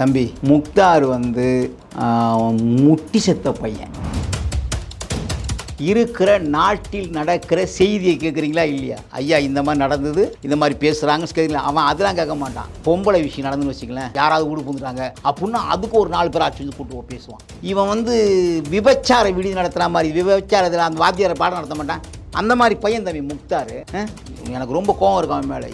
தம்பி முக்தார் வந்து முட்டி செத்த பையன். இருக்கிற நாட்டில் நடக்கிற செய்தியை கேட்குறீங்களா இல்லையா? ஐயா இந்த மாதிரி நடந்தது இந்த மாதிரி பேசுகிறாங்க கேட்குறீங்களா அவன் அதெல்லாம் கேட்க மாட்டான். பொம்பளை விஷயம் நடந்துன்னு வச்சுக்கலேன் யாராவது வீடு புந்துட்டாங்க அப்படின்னா அதுக்கு ஒரு நாலு பேர் ஆட்சி வந்து கூட்டு பேசுவான். இவன் வந்து விபச்சார விடுதி நடத்துகிற மாதிரி விபச்சாரத்தில் அந்த வாத்தியாரை பாடம் நடத்த மாட்டான். அந்த மாதிரி பையன் தம்பி முக்தார். எனக்கு ரொம்ப கோவம் இருக்கும் அவன் மேலே.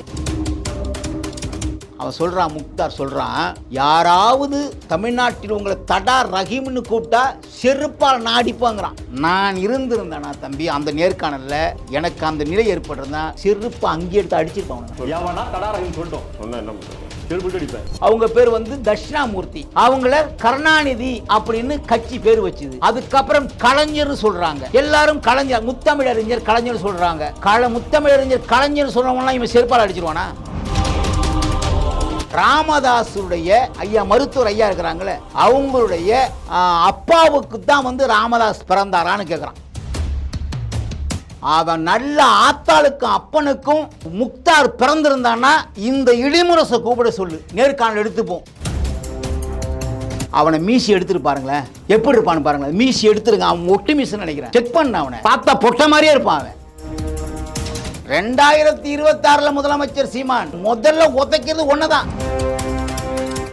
அவன் சொல்றான் முக்தார் சொல்றான் யாராவது தமிழ்நாட்டில் உங்களை தடா ரஹீம்னு கூப்பிட்டா செருப்பால் நாடிப்பாங்கிறான் நான் இருந்திருந்தேனா தம்பி அந்த நேர்காணல்ல எனக்கு அந்த நிலை ஏற்பட்டிருந்தா செருப்பு அங்கே எடுத்து அடிச்சிருப்பான் அவனை. எவனா தடாரகன்னு சொல்லிட்டோம். அவங்க பேர் வந்து தட்சிணாமூர்த்தி. அவங்கள கருணாநிதி அப்படின்னு கட்சி பேர் வச்சுது. அதுக்கப்புறம் கலைஞர் சொல்றாங்க. எல்லாரும் கலைஞர் முத்தமிழறிஞர் கலைஞர் சொல்றாங்க. முத்தமிழறிஞர் கலைஞர் சொல்றவங்கலாம் இவன் செருப்பால் அடிச்சிருவானா? ராமதாஸுடைய ஐயா மருத்துவர் ஐயா இருக்கிறாங்களே அவங்களுடைய அப்பாவுக்கு தான் வந்து ராமதாஸ் பிறந்தாரான்னு கேட்குறான் அவன் நல்ல ஆத்தாளுக்கும் அப்பனுக்கும் முக்தார் பிறந்திருந்தான்னா இந்த இடிமுரசை கூப்பிட சொல்லு. நேர்காணல் எடுத்துப்போம். அவனை மீசி எடுத்துட்டு பாருங்களேன். எப்படி இருப்பான்னு பாருங்களேன். மீசி எடுத்துருங்க. அவன் ஒட்டு மீசுன்னு நினைக்கிறேன். செக் பண்ண அவனை. பார்த்தா பொட்ட மாதிரியே இருப்பான் அவன். ரெண்டாயிரத்தி இருபத்தாறுல முதலமைச்சர் சீமான் முதல்ல உதைக்கிறது ஒண்ணுதான்.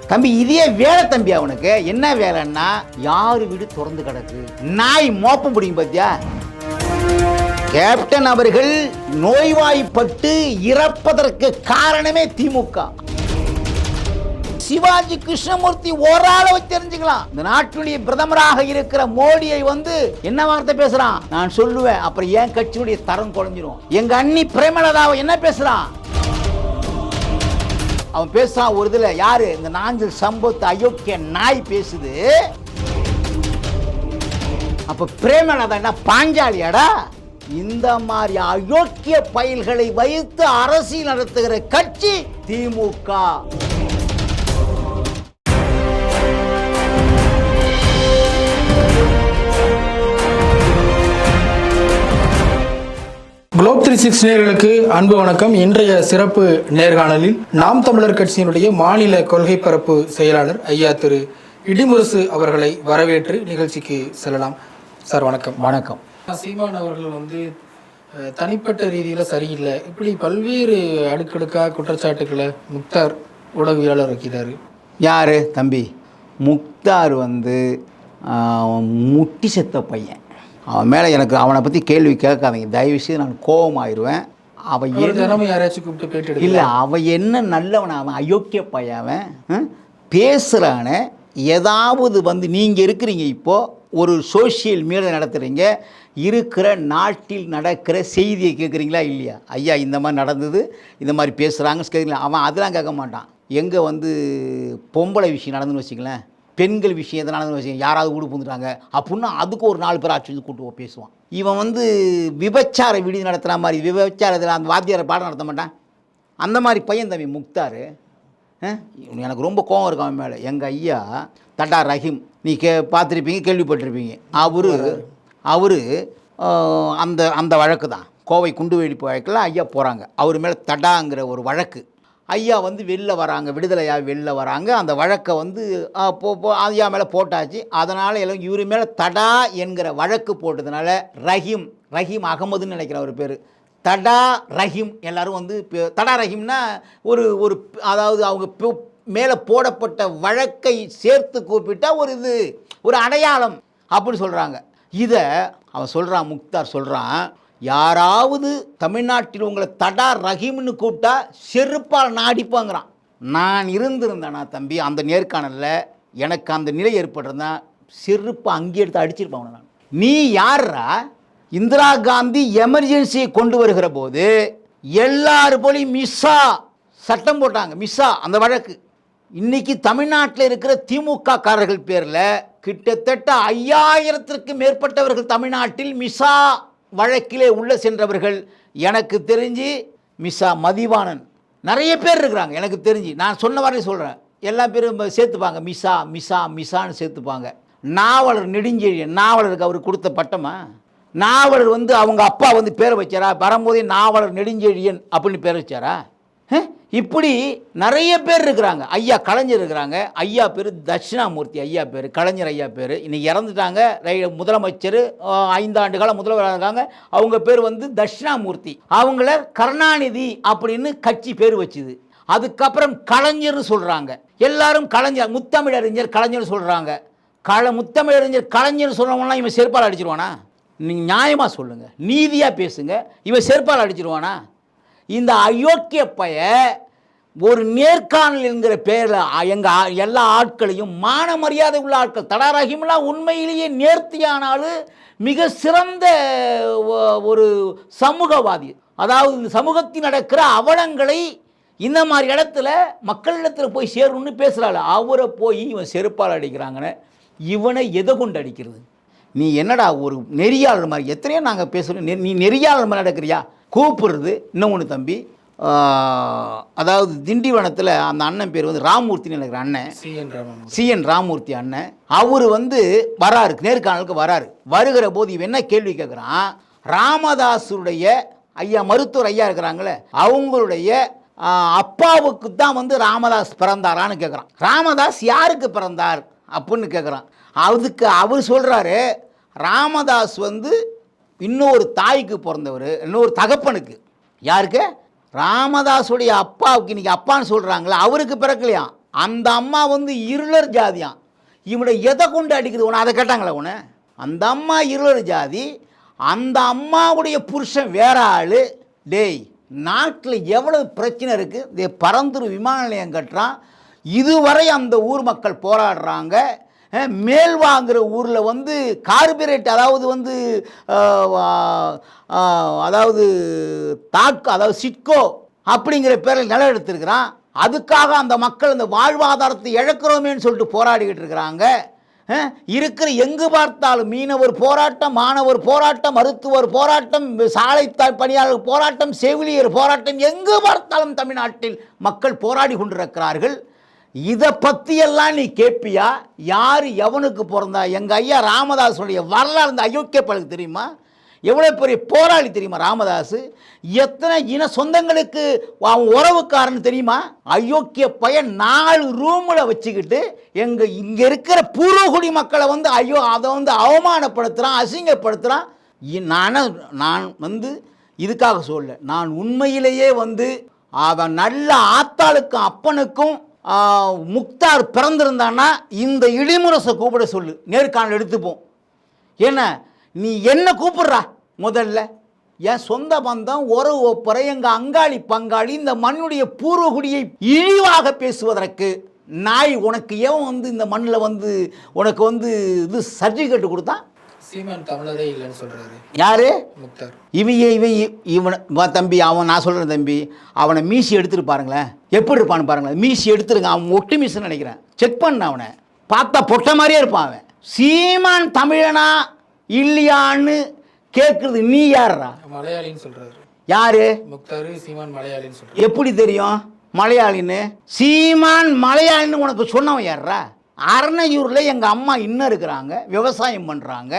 தம்பி இதே வேலை தம்பி அவனுக்கு. என்ன வேலைன்னா யாரு வீடு திறந்து கிடக்கு? நாய் மோப்பம் பிடிக்கும் பாத்தியா? கேப்டன் அவர்கள் நோய்வாய்ப்பட்டு இறப்பதற்கு காரணமே திமுக. சிவாஜி கிருஷ்ணமூர்த்தி ஒரு ஆளை தெரிஞ்சுக்கலாம். இந்த நாட்டுடைய பிரதமராக இருக்கிற மோடியை வந்து என்ன வார்த்தை பேசுறான்? நான் சொல்லுவேன். அப்புறம் என் கட்சியுடைய தரம் குறைஞ்சிரும். எங்க அண்ணி பிரேமலதாவை என்ன பேசுறான்? அவன் பேசுறான் ஒரு இதுல யாரு? இந்த நாஞ்சல் சம்பத் அயோக்கிய நாய் பேசுது. அப்ப பிரேமலதா என்ன பாஞ்சாலியாடா? இந்த மாதிரி அயோக்கிய பயில்களை வைத்து அரசியல் நடத்துகிற கட்சி திமுக. த்ரீ சிக்ஸ் நேயர்களுக்கு அன்பு வணக்கம். இன்றைய சிறப்பு நேர்காணலில் நாம் தமிழர் கட்சியினுடைய மாநில கொள்கை பரப்பு செயலாளர் ஐயா திரு இடிமுரசு அவர்களை வரவேற்று நிகழ்ச்சிக்கு செல்லலாம். சார் வணக்கம். வணக்கம். சீமான் அவர்கள் வந்து தனிப்பட்ட ரீதியில் சரியில்லை. இப்படி பல்வேறு அடுக்கடுக்காக குற்றச்சாட்டுக்களை முக்தார் ஊடகவியலாளர் வைக்கிறாரு. யாரு? தம்பி. முக்தார் வந்து முட்டி செத்த பையன். அவன் மேலே எனக்கு அவனை பற்றி கேள்வி கேட்காதீங்க. தயவு செய்து நான் கோபமாயிருவேன் அவன் ஒரு என்ன தினமும் யாரையாச்சும் கூப்பிட்டு பேட்டி எடுக்கல இல்லை அவன் என்ன நல்லவன் அவன் அயோக்கிய பையன் அவன்? பேசுகிறானே ஏதாவது வந்து நீங்கள் இருக்கிறீங்க இப்போது ஒரு சோஷியல் மீடியா நடத்துகிறீங்க இருக்கிற நாட்டில் நடக்கிற செய்தியை கேட்குறீங்களா இல்லையா? ஐயா இந்த மாதிரி நடந்தது இந்த மாதிரி பேசுகிறாங்க கேட்குறீங்களா அவன் அதெல்லாம் கேட்க மாட்டான். எங்கே வந்து பொம்பளை விஷயம் நடந்துன்னு வச்சுங்களேன் பெண்கள் விஷயம் எதனால விஷயம்? யாராவது வீடு புந்துட்டாங்க அப்படின்னா அதுக்கு ஒரு நாலு பேர் ஆட்சி வந்து கூட்டு பேசுவான். இவன் வந்து விபச்சார விடுதி நடத்துகிற மாதிரி விபச்சாரத்தில் அந்த வாத்தியாரை பாடம் நடத்த மாட்டான். அந்த மாதிரி பையன் தம்பி முக்தார். எனக்கு ரொம்ப கோவம் இருக்கும் அவன் மேலே. எங்கள் ஐயா தட்டா ரஹீம் நீ கே பார்த்துருப்பீங்க கேள்விப்பட்டிருப்பீங்க. அவரு அவர் அந்த அந்த வழக்கு தான் கோவை குண்டு வெடிப்பு வழக்கில் ஐயா போகிறாங்க அவர் மேலே தடாங்கிற ஒரு வழக்கு. ஐயா வந்து வெளில வராங்க விடுதலையாக வெளில வராங்க. அந்த வழக்கை வந்து போ ஐயா மேலே போட்டாச்சு. அதனால் எல்லாம் இவர் மேலே தடா என்கிற வழக்கு போட்டதுனால ரஹீம் ரஹீம் அகமதுன்னு நினைக்கிற ஒரு பேர். தடா ரஹீம் எல்லாரும் வந்து தடா ரஹீம்னா ஒரு ஒரு அதாவது அவங்க மேலே போடப்பட்ட வழக்கை சேர்த்து கூப்பிட்டா ஒரு இது ஒரு அடையாளம் அப்படின்னு சொல்கிறாங்க இதை அவன் சொல்கிறான் முக்தார் சொல்கிறான் யாராவது தமிழ்நாட்டில் உங்களை தடா ரஹீம்னு கூப்பிட்டா செருப்பால் நாடிப்பாங்கிறான் நான் இருந்திருந்தேனா தம்பி அந்த நேர்காணலில் எனக்கு அந்த நிலை ஏற்பட்டிருந்தா செருப்பு அங்கே எடுத்து அடிச்சிருப்பாங்க நான். நீ யாரா இந்திரா காந்தி எமர்ஜென்சியை கொண்டு வருகிற போது எல்லாரு போலையும் மிஸ்ஸா சட்டம் போட்டாங்க மிஸ்ஸா அந்த வழக்கு. இன்னைக்கு தமிழ்நாட்டில் இருக்கிற திமுக காரர்கள் பேரில் கிட்டத்தட்ட ஐயாயிரத்திற்கு மேற்பட்டவர்கள் தமிழ்நாட்டில் மிஸ்ஸா வழக்கிலே உள்ளே சென்றவர்கள் எனக்கு தெரிஞ்சு மிஸ்ஸா மதிவாணன். நிறைய பேர் இருக்கிறாங்க எனக்கு தெரிஞ்சு. நான் சொன்ன வரையும் சொல்கிறேன் எல்லா பேரும் சேர்த்துப்பாங்க. மிஸ்ஸா மிஸ்ஸா மிஸ்ஸான்னு சேர்த்துப்பாங்க. நாவலர் நெடுஞ்செழியன் நாவலருக்கு அவர் கொடுத்த பட்டமா? நாவலர் வந்து அவங்க அப்பா வந்து பேரை வச்சாரா? வரும்போதே நாவலர் நெடுஞ்செழியன் அப்படின்னு பேர் வச்சாரா? இப்படி நிறைய பேர் இருக்கிறாங்க. ஐயா கலைஞர் இருக்கிறாங்க. ஐயா பேர் தட்சிணாமூர்த்தி ஐயா பேர் கலைஞர் ஐயா பேர். இன்னைக்கு இறந்துட்டாங்க. ரை முதலமைச்சர் ஐந்தாண்டு காலம் முதல்வராக இருக்காங்க. அவங்க பேர் வந்து தட்சிணாமூர்த்தி. அவங்கள கருணாநிதி அப்படின்னு கட்சி பேர் வச்சுது. அதுக்கப்புறம் கலைஞர்னு சொல்கிறாங்க எல்லாரும் கலைஞர் முத்தமிழறிஞர் கலைஞர் சொல்கிறாங்க கல முத்தமிழறிஞர் கலைஞர் சொல்கிறவங்களாம் இவன் செருப்பால் அடிச்சிருவானா? நீங்கள் நியாயமாக சொல்லுங்கள் நீதியாக பேசுங்க. இவன் செருப்பால் அடிச்சிருவானா? இந்த அயோக்கிய பய ஒரு நேர்காணல் என்கிற பேரில் எங்கள் எல்லா ஆட்களையும் மான மரியாதை உள்ள ஆட்கள். தடா ரஹீம்லாம் உண்மையிலேயே நேர்த்தியான மிக சிறந்த ஒரு சமூகவாதி. அதாவது இந்த சமூகத்தில் நடக்கிற அவலங்களை இந்த மாதிரி இடத்துல மக்களிடத்தில் போய் சேரணும்னு பேசுகிறாள் அவரை போய் இவன் செருப்பால் அடிக்கிறாங்கன்னு இவனை எதை கொண்டு அடிக்கிறது? நீ என்னடா ஒரு நெறியாளர் மாதிரி எத்தனையோ நாங்கள் பேசுகிறோம் நீ நெறியாளர் மாதிரி நடக்கிறியா? கூப்பிடுறது. ஒன்று தம்பி அதாவது திண்டிவனத்தில் அந்த அண்ணன் பேர் வந்து ராமூர்த்தின்னு எனக்கு அண்ணன். C N Raman CN Ramurthy அண்ணன். அவர் வந்து வராரு நேர்காணலுக்கு வராரு. வருகிற போது இவன் என்ன கேள்வி கேட்குறான் ராமதாஸுடைய ஐயா மருத்துவர் ஐயா இருக்கிறாங்களே அவங்களுடைய அப்பாவுக்கு தான் வந்து ராமதாஸ் பிறந்தாரான்னு கேட்குறான் ராமதாஸ் யாருக்கு பிறந்தார் அப்படின்னு கேட்குறான் அதுக்கு அவர் சொல்கிறாரு ராமதாஸ் வந்து இன்னொரு தாய்க்கு பிறந்தவர் இன்னொரு தகப்பனுக்கு. யாருக்கு? ராமதாஸுடைய அப்பாவுக்கு இன்னைக்கு அப்பான்னு சொல்கிறாங்களே அவருக்கு பிறக்கலையாம் அந்த அம்மா வந்து இருளர் ஜாதியாம். இவனை எதை கொண்டு அடிக்குது உன அதை கேட்டாங்களே உன அந்த அம்மா இருளர் ஜாதி அந்த அம்மாவுடைய புருஷன் வேற ஆள். டேய் நாட்டில் எவ்வளவு பிரச்சனை இருக்குது இதே பரந்தூர் விமான நிலையம் கட்டுறான். இதுவரை அந்த ஊர் மக்கள் போராடுறாங்க. மேல் வாங்குற ஊரில் வந்து கார்பரேட் அதாவது வந்து அதாவது தாக்கு அதாவது சிட்கோ அப்படிங்கிற பேரில் நிலம் எடுத்திருக்கிறான். அதுக்காக அந்த மக்கள் இந்த வாழ்வாதாரத்தை இழக்கிறோமேன்னு சொல்லிட்டு போராடிக்கிட்டு இருக்கிறாங்க. இருக்கிற எங்கு பார்த்தாலும் மீனவர் போராட்டம் மாணவர் போராட்டம் மருத்துவர் போராட்டம் சாலை பணியாளர் போராட்டம் செவிலியர் போராட்டம் எங்கு பார்த்தாலும் தமிழ்நாட்டில் மக்கள் போராடி கொண்டிருக்கிறார்கள். இதை பற்றியெல்லாம் நீ கேட்பியா யார் எவனுக்கு பிறந்தா? எங்கள் ஐயா ராமதாஸுடைய வரலாறு இந்த அயோக்கிய பழகு தெரியுமா? எவ்வளோ பெரிய போராளி தெரியுமா ராமதாஸ் எத்தனை இன சொந்தங்களுக்கு அவன் உறவுக்காரன் தெரியுமா? அயோக்கிய பையன் நாலு ரூமில் வச்சுக்கிட்டு எங்கள் இங்கே இருக்கிற பூர்வகுடி மக்களை வந்து ஐயோ அதை வந்து அவமானப்படுத்துகிறான் அசிங்கப்படுத்துகிறான் நான் நான் வந்து இதுக்காக சொல்ல நான் உண்மையிலேயே வந்து அவன் நல்ல ஆத்தாளுக்கும் அப்பனுக்கும் முக்தார் பிறந்திருந்தான்னா இந்த இடிமுரசை கூப்பிட சொல்லு. நேர்காணல் எடுத்துப்போம். என்ன? நீ என்ன கூப்பிடுறா? முதல்ல என் சொந்த பந்தம் உறவு ஒப்பறை எங்கள் அங்காளி பங்காளி இந்த மண்ணுடைய பூர்வகுடியை இழிவாக பேசுவதற்கு நாய் உனக்கு ஏன் வந்து இந்த மண்ணில் வந்து உனக்கு வந்து இது சர்டிஃபிகேட் கொடுத்தான் சீமான் தமிழரே இல்லைன்னு சொல்றாரு. யாரு? முக்தார். இவன் இவன் இவனை வா தம்பி அவன் நான் சொல்கிறேன் தம்பி. அவனை மீசி எடுத்துட்டு பாருங்களேன். எப்படி இருப்பான்னு பாருங்களேன். மீசி எடுத்துருங்க. அவன் ஒட்டு மீசுன்னு நினைக்கிறேன். செக் பண்ண அவனை. பார்த்தா பொட்ட மாதிரியே இருப்பான் அவன். சீமான் தமிழனா இல்லையான்னு கேட்குறது நீ யாருடா மலையாளின்னு சொல்றாரு. யாரு? முக்தாரு சீமான் மலையாளின்னு சொல்றாரு. எப்படி தெரியும்? மலையாளின்னு. சீமான் மலையாளின்னு உனக்கு சொன்னவன் யார்ரா அரணையூரில் எங்கள் அம்மா இன்னும் இருக்கிறாங்க விவசாயம் பண்ணுறாங்க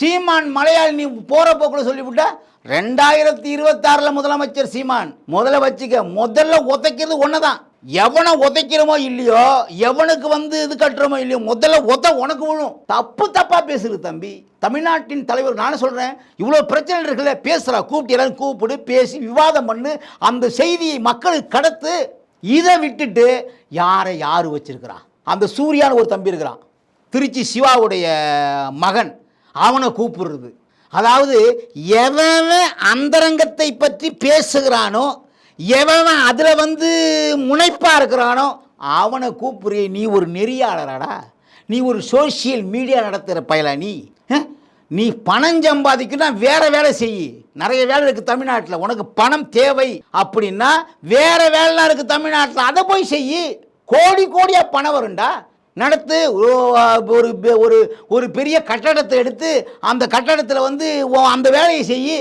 சீமான் மலையாளி நீ போகிற போக்கில் சொல்லிவிட்டா ரெண்டாயிரத்தி இருபத்தாறில் முதலமைச்சர் சீமான். முதல்ல வச்சுக்க முதல்ல உதைக்கிறது ஒன்று தான் எவனை உதைக்கிறோமோ இல்லையோ எவனுக்கு வந்து இது கட்டுறோமோ இல்லையோ முதல்ல உத உனக்கு விழும். தப்பு தப்பாக பேசுது தம்பி. தமிழ்நாட்டின் தலைவர் நானும் சொல்கிறேன் இவ்வளோ பிரச்சனை இருக்குல்ல பேசுகிறா கூப்பிட்டு எல்லாரும் கூப்பிடு பேசி விவாதம் பண்ணு அந்த செய்தியை மக்களுக்கு கடத்து இதை விட்டுட்டு யாரை யார் வச்சிருக்கிறா? அந்த சூர்யான்னு ஒரு தம்பி இருக்கிறான். திருச்சி சிவாவுடைய மகன். அவனை கூப்பிடுறது. அதாவது எவன் அந்தரங்கத்தை பற்றி பேசுகிறானோ எவன் அதில் வந்து முனைப்பாக இருக்கிறானோ அவனை கூப்பிடுறிய நீ ஒரு நெறியாளராடா. நீ ஒரு சோஷியல் மீடியா நடத்துகிற பயலா நீ? நீ பணம் சம்பாதிக்கணும்னா வேற வேலை செய். நிறைய வேலை இருக்குது தமிழ்நாட்டில். உனக்கு பணம் தேவை அப்படின்னா வேற வேலைலாம் இருக்குது தமிழ்நாட்டில். அதை போய் செய். கோடி கோடியாக பணம் வரும்டா. நடத்து ஒரு ஒரு ஒரு பெரிய கட்டடத்தை எடுத்து அந்த கட்டடத்தில் வந்து அந்த வேலையை செய்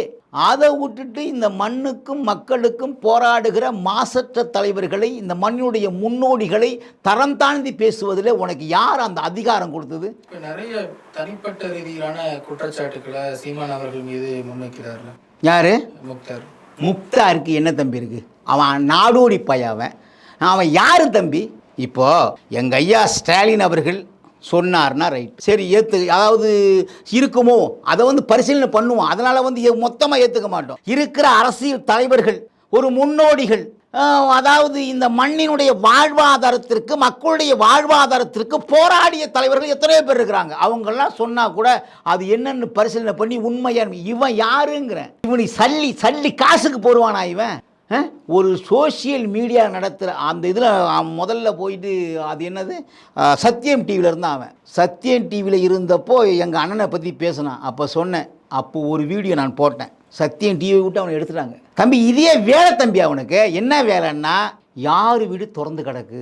அதை விட்டுட்டு இந்த மண்ணுக்கும் மக்களுக்கும் போராடுகிற மாசற்ற தலைவர்களை இந்த மண்ணுடைய முன்னோடிகளை தரம் தாழ்ந்தி பேசுவதில் உனக்கு யார் அந்த அதிகாரம் கொடுத்தது? இப்போ நிறைய தனிப்பட்ட ரீதியிலான குற்றச்சாட்டுக்களை சீமான் அவர்கள் மீது முன்வைக்கிறார்கள். யாரு? முக்தார். முக்தாருக்கு என்ன தம்பி இருக்கு? அவன் நாடோடி பையன் அவன். அவன் யாரு தம்பி? இப்போ எங்கள் ஐயா ஸ்டாலின் அவர்கள் சொன்னார்னா ரைட் சரி ஏற்று அதாவது இருக்குமோ அதை வந்து பரிசீலனை பண்ணுவோம். அதனால் வந்து மொத்தமாக ஏற்றுக்க மாட்டோம். இருக்கிற அரசியல் தலைவர்கள் ஒரு முன்னோடிகள் அதாவது இந்த மண்ணினுடைய வாழ்வாதாரத்திற்கு மக்களுடைய வாழ்வாதாரத்திற்கு போராடிய தலைவர்கள் எத்தனையோ பேர் இருக்கிறாங்க. அவங்கெல்லாம் சொன்னால் கூட அது என்னென்னு பரிசீலனை பண்ணி உண்மையா இவன் யாருங்கிறேன். இவனை சல்லி சல்லி காசுக்கு போடுவானா இவன்? ஒரு சோஷியல் மீடியா நடத்துகிற அந்த இதில் முதல்ல போயிட்டு அது என்னது? சத்யம் டிவியில் இருந்தான் அவன். சத்யம் டிவியில் இருந்தப்போ எங்கள் அண்ணனை பற்றி பேசினான். அப்போ சொன்னேன். அப்போ ஒரு வீடியோ நான் போட்டேன். சத்யம் டிவி விட்டு அவனை எடுத்துட்டாங்க. தம்பி இதே வேலை தம்பி அவனுக்கு. என்ன வேலைன்னா யார் வீடு திறந்து கிடக்கு?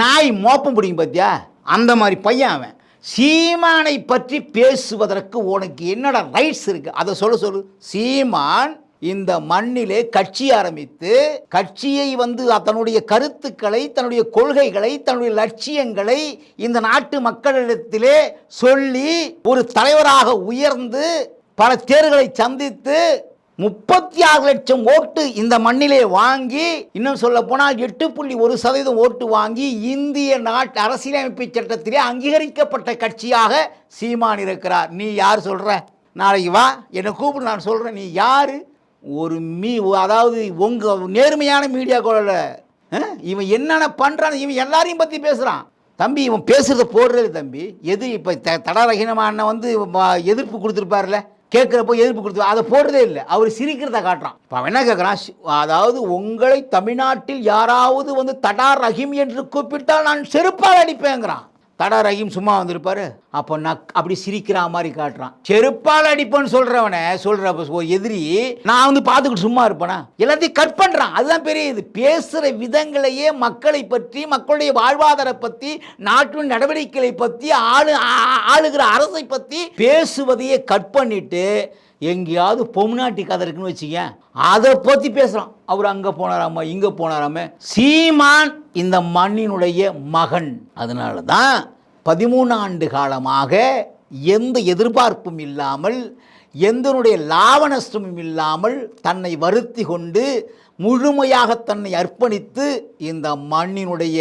நாய் மோப்பம் பிடிக்கும் பார்த்தியா அந்த மாதிரி பையன் அவன். சீமானை பற்றி பேசுவதற்கு உனக்கு என்னடா ரைட்ஸ் இருக்குது அதை சொல்ல சொல்லு. சீமான் இந்த மண்ணிலே கட்சி ஆரம்பித்து கட்சியை வந்து தன்னுடைய கருத்துக்களை தன்னுடைய கொள்கைகளை தன்னுடைய லட்சியங்களை இந்த நாட்டு மக்களிடத்திலே சொல்லி ஒரு தலைவராக உயர்ந்து பல தேர்களை சந்தித்து முப்பத்தி ஆறு லட்சம் ஓட்டு இந்த மண்ணிலே வாங்கி இன்னும் சொல்ல போனால் எட்டு புள்ளி ஒரு சதவீதம் ஓட்டு வாங்கி இந்திய நாட்டு அரசியலமைப்பு சட்டத்திலே அங்கீகரிக்கப்பட்ட கட்சியாக சீமான் இருக்கிறார். நீ யார் சொல்கிற நாளைக்கு வா. என்னை கூப்பிடு நான் சொல்கிறேன் நீ யார்? ஒரு மீ அதாவது உங்கள் நேர்மையான மீடியா குரல இவன் என்னென்ன பண்ணுறான் இவன் எல்லாரையும் பற்றி பேசுகிறான் தம்பி இவன் பேசுகிறத போடுறது தம்பி. எது இப்போ த தடரகினமான வந்து எதிர்ப்பு கொடுத்துருப்பார்ல கேட்குறப்போ எதிர்ப்பு கொடுத்து அதை போடுறதே இல்லை. அவர் சிரிக்கிறத காட்டுறான். இப்போ அவன் என்ன கேட்குறான்? சி- அதாவது உங்களை தமிழ்நாட்டில் யாராவது வந்து தடா ரஹீம் என்று கூப்பிட்டால் நான் செருப்பால் அடிப்பேங்கிறான். தடா ரஹீம் சும்மா வந்திருப்பாரு. அப்போ நக் அப்படி சிரிக்கிற மாதிரி காட்டுறான். செருப்பால் அடிப்பேன்னு சொல்றவனே சொல்ற ஒரு எதிரி நான் வந்து பார்த்துக்கிட்டு சும்மா இருப்பேனா? எல்லாத்தையும் கட் பண்ணுறான் அதுதான் பெரிய இது. பேசுகிற விதங்களையே மக்களை பற்றி மக்களுடைய வாழ்வாதார பற்றி நாட்டின் நடவடிக்கைகளை பற்றி ஆளு ஆளுகிற அரசை பற்றி பேசுவதையே கட் பண்ணிட்டு எங்கேயாவது பொம்னாட்டி கதை இருக்குன்னு வச்சுக்க அதை பற்றி பேசுகிறான் அவர் அங்கே போனாராமா இங்கே போனாராமே. சீமான் இந்த மண்ணினுடைய மகன். அதனால தான் பதிமூணு ஆண்டு காலமாக எந்த எதிர்பார்ப்பும் இல்லாமல் எந்தனுடைய லாப நஷ்டமும் இல்லாமல் தன்னை வருத்தி கொண்டு முழுமையாக தன்னை அர்ப்பணித்து இந்த மண்ணினுடைய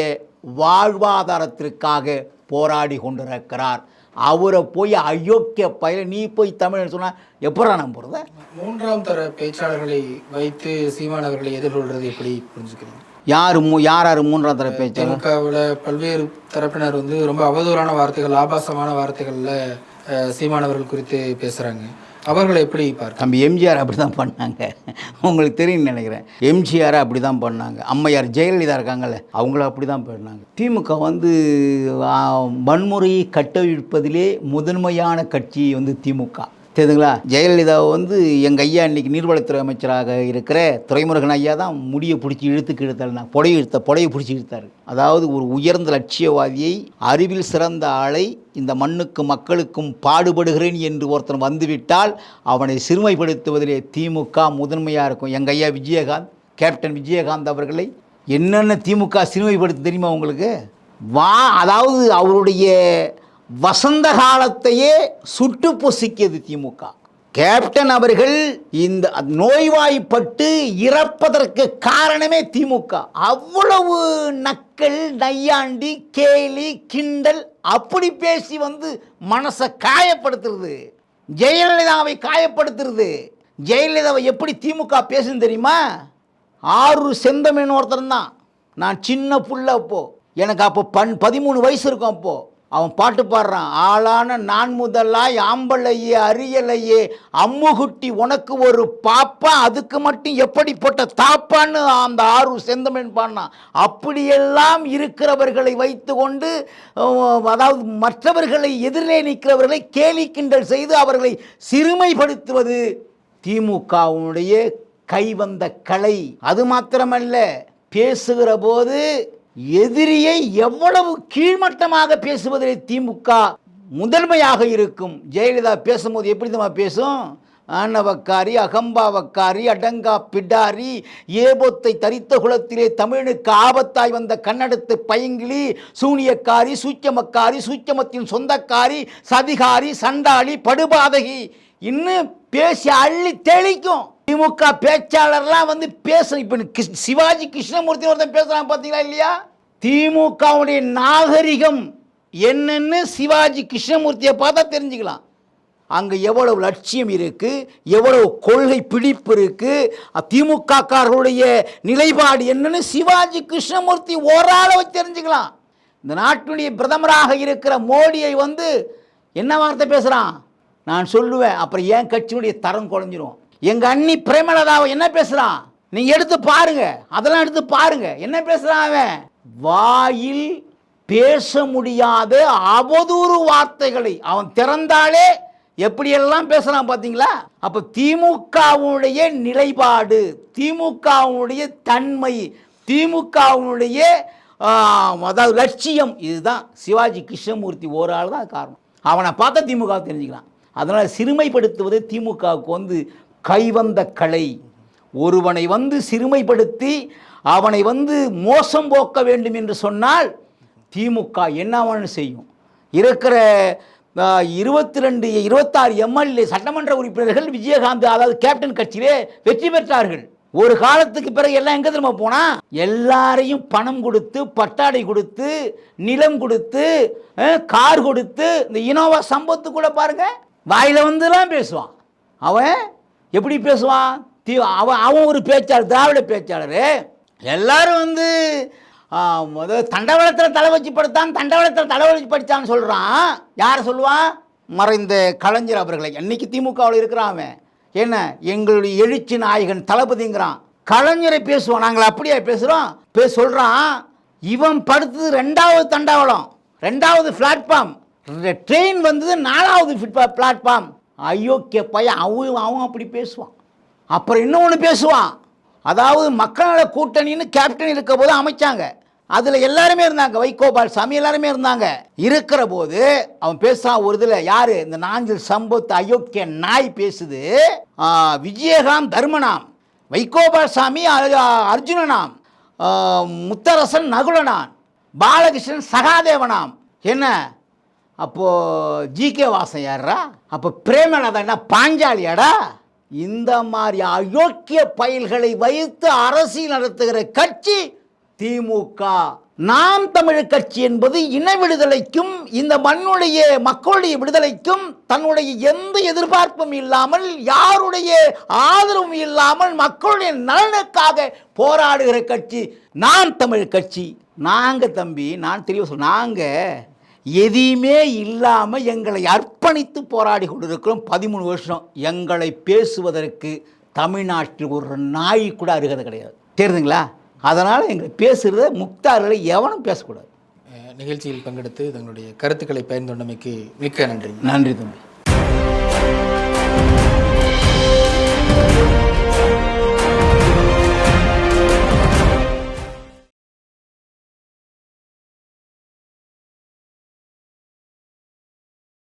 வாழ்வாதாரத்திற்காக போராடி கொண்டிருக்கிறார். அவரை போய் அயோக்கிய பயில நீ போய் தமிழ் சொன்னால் எப்படா நம்புறத மூன்றாம் தர பேச்சாளர்களை வைத்து சீமான் அவர்களை எதிர்கொள்றது எப்படி புரிஞ்சுக்கிறீங்க? யார் மூ யார் யார் மூன்றாம் தர பேச்சாளர்? திமுகவில் பல்வேறு தரப்பினர் வந்து ரொம்ப அவதூறான வார்த்தைகள் ஆபாசமான வார்த்தைகளில் சீமான் அவர்கள் குறித்து பேசுகிறாங்க அவர்களை எப்படி பார்க்க தம்பி எம்ஜிஆர் அப்படி தான் பண்ணாங்க. உங்களுக்கு தெரியும்னு நினைக்கிறேன். எம்ஜிஆர் அப்படி தான் பண்ணாங்க. அம்மையார் ஜெயலலிதா இருக்காங்கல்ல அவங்கள அப்படி தான் பண்ணாங்க. திமுக வந்து வன்முறையை கட்டவிழ்ப்பதிலே முதன்மையான கட்சி வந்து திமுக. தெரியுதுங்களா? ஜெயலலிதா வந்து எங்கள் ஐயா இன்னைக்கு நீர்வளத்துறை அமைச்சராக இருக்கிற துரைமுருகன் ஐயா தான் முடியை பிடிச்சி இழுத்துக்கு இழுத்தாருனா புடைய இழுத்த புடையை பிடிச்சி இழுத்தார். அதாவது ஒரு உயர்ந்த லட்சியவாதியை அறிவில் சிறந்த ஆளை இந்த மண்ணுக்கும் மக்களுக்கும் பாடுபடுகிறேன் என்று ஒருத்தன் வந்துவிட்டால் அவனை சிறுமைப்படுத்துவதிலே திமுக முதன்மையாக இருக்கும். எங்கள் ஐயா விஜயகாந்த் கேப்டன் விஜயகாந்த் அவர்களை என்னென்ன திமுக சிறுமைப்படுத்த தெரியுமா உங்களுக்கு? வா அதாவது அவருடைய வசந்த காலத்தையே சுட்டு பொசிக்கியது திமுக. கேப்டன் அவர்கள் இந்த நோய்வாய்ப்பட்டு இறப்பதற்கு காரணமே திமுக. அவ்வளவு நக்கல் நையாண்டி கேலி கிண்டல் அப்படி பேசி வந்து மனசை காயப்படுத்துறது. ஜெயலலிதாவை காயப்படுத்துறது. ஜெயலலிதாவை எப்படி திமுக பேசுன்னு தெரியுமா? ஆறு செந்தமிழ் ஒருத்தன் தான். நான் சின்ன புள்ள அப்போ. எனக்கு அப்போ பன் பதிமூணு வயசு இருக்கும் அப்போ. அவன் பாட்டு பாடுறான் ஆளான நான் முதலாய் ஆம்பளையே அரியலையே அம்முகுட்டி உனக்கு ஒரு பாப்பா அதுக்கு மட்டும் எப்படிப்பட்ட தாப்பான்னு அந்த ஆறு செந்தமிழ் பாடினான். அப்படியெல்லாம் இருக்கிறவர்களை வைத்துக்கொண்டு கொண்டு அதாவது மற்றவர்களை எதிரே நிற்கிறவர்களை கேலி கிண்டல் செய்து அவர்களை சிறுமைப்படுத்துவது திமுகவுடைய கைவந்த கலை. அது மாத்திரமல்ல பேசுகிற போது எதிரியை எவ்வளவு கீழ்மட்டமாக பேசுவதில் திமுக முதன்மையாக இருக்கும். ஜெயலலிதா பேசும்போது எப்படி தான் பேசும்? ஆணவக்காரி அகம்பாவக்காரி அடங்கா பிடாரி ஏபொத்தை தரித்த குலத்திலே தமிழனுக்கு ஆபத்தாய் வந்த கன்னடத்து பைங்கிளி சூனியக்காரி சூச்சமக்காரி சூச்சமத்தின் சொந்தக்காரி சதிகாரி சண்டாளி படுபாதகி. இன்னும் பேசி அள்ளி தெளிக்கும். திமுக பேச்சாளர்லாம் வந்து பேசணும். இப்போ சிவாஜி கிருஷ்ணமூர்த்தி ஒருத்தன் பேசுகிறான் பார்த்தீங்களா இல்லையா? திமுகவுடைய நாகரிகம் என்னென்னு சிவாஜி கிருஷ்ணமூர்த்தியை பார்த்தா தெரிஞ்சுக்கலாம். அங்கே எவ்வளவு லட்சியம் இருக்குது எவ்வளவு கொள்கை பிடிப்பு இருக்குது திமுகக்காரர்களுடைய நிலைப்பாடு என்னன்னு சிவாஜி கிருஷ்ணமூர்த்தி ஓராளவை தெரிஞ்சுக்கலாம். இந்த நாட்டுடைய பிரதமராக இருக்கிற மோடியை வந்து என்ன வார்த்தை பேசுகிறான் நான் சொல்லுவேன் அப்புறம் ஏன் கட்சியினுடைய தரம் குறைஞ்சிரும். எங்கள் அண்ணி பிரேமலதாவை என்ன பேசுகிறான் நீங்கள் எடுத்து பாருங்க. அதெல்லாம் எடுத்து பாருங்க. என்ன பேசுகிறான் அவன்? வாயில் பேச முடியாத அவதூறு வார்த்தைகளை அவன் திறந்தாலே எப்படியெல்லாம் பேசுறான் பார்த்தீங்களா அப்போ திமுகவுடைய நிலைப்பாடு திமுகவுடைய தன்மை திமுகவுடைய அதாவது லட்சியம் இதுதான் சிவாஜி கிருஷ்ணமூர்த்தி ஒரு ஆள் தான் காரணம். அவனை பார்த்தா திமுக தெரிஞ்சுக்கலாம். அதனால் சிறுமைப்படுத்துவது திமுகவுக்கு வந்து கைவந்த கலை. ஒருவனை வந்து சிறுமைப்படுத்தி அவனை வந்து மோசம் போக்க வேண்டும் என்று சொன்னால் திமுக என்னவனு செய்யும்? இருக்கிற இருபத்தி ரெண்டு இருபத்தாறு எம்எல்ஏ சட்டமன்ற உறுப்பினர்கள் விஜயகாந்த் அதாவது கேப்டன் கட்சியிலே வெற்றி பெற்றார்கள். ஒரு காலத்துக்கு பிறகு எல்லாம் எங்கே திரும்ப போனால் எல்லாரையும் பணம் கொடுத்து பட்டாடை கொடுத்து நிலம் கொடுத்து கார் கொடுத்து இந்த இனோவா சம்பத்து கூட பாருங்க வாயில் வந்துலாம் பேசுவான். அவன் எப்படி பேசுவான்? தீ அவன் அவன் ஒரு பேச்சாளர் திராவிட பேச்சாளர். எல்லாரும் வந்து முதல் தண்டவளத்தில் தலை வச்சு படுத்தான் தண்டவளத்தில் தலை வச்சு படித்தான்னு சொல்கிறான் யார் சொல்லுவான்? மறைந்த கலைஞர் அவர்களை. என்னைக்கு திமுகவில் இருக்கிறான் அவன்? என்ன? எங்களுடைய எழுச்சி நாயகன் தளபதிங்கிறான். கலைஞரை பேசுவான் நாங்கள் அப்படியே பேசுகிறோம் பே சொல்கிறான் இவன் படுத்தது ரெண்டாவது தண்டவளம். ரெண்டாவது பிளாட்ஃபார்ம் ட்ரெயின் வந்தது நாலாவது பிளாட்ஃபார்ம் அயோக்கிய பையன் அவன் அவன் அப்படி பேசுவான். அப்புறம் இன்னொன்று பேசுவான். அதாவது மக்களோட கூட்டணின்னு கேப்டன் இருக்க போது அமைச்சாங்க. அதில் எல்லாருமே இருந்தாங்க. வைகோபால் சாமி எல்லாருமே இருந்தாங்க. இருக்கிற போது அவன் பேசுகிறான் ஒரு இதில் யார்? இந்த நாஞ்சில் சம்பத் அயோக்கிய நாய் பேசுது. விஜயகாம் விஜயகாந்த் தர்மனாம். வைகோபால் சாமி அ- அர்ஜுனனாம். முத்தரசன் நகுலனான். பாலகிருஷ்ணன் சகாதேவனாம். என்ன? அப்போ ஜிகே வாசன் யாரா அப்போ பிரேமலதா என்ன பாஞ்சாலியாடா? இந்த மாதிரி அயோக்கிய பயல்களை வைத்து அரசியல் நடத்துகிற கட்சி திமுக. நாம் தமிழர் கட்சி என்பது இன விடுதலைக்கும் இந்த மண்ணுடைய மக்களுடைய விடுதலைக்கும் தன்னுடைய எந்த எதிர்பார்ப்பும் இல்லாமல் யாருடைய ஆதரவும் இல்லாமல் மக்களுடைய நலனுக்காக போராடுகிற கட்சி நாம் தமிழ் கட்சி. நாங்கள் தம்பி நான் தெளிவாக சொல்ல எதையுமே இல்லாமல் எங்களை அர்ப்பணித்து போராடி கொண்டிருக்கிறோம். பதிமூணு வருஷம் எங்களை பேசுவதற்கு தமிழ்நாட்டில் ஒரு நாய் கூட அருகதை கிடையாது. தெரியுதுங்களா? அதனால் எங்களை பேசுகிறத முக்தார்களை எவனும் பேசக்கூடாது. நிகழ்ச்சியில் பங்கெடுத்து தங்களுடைய கருத்துக்களை பகிர்ந்து கொண்டமைக்கு மிக்க நன்றி. நன்றி தம்பி.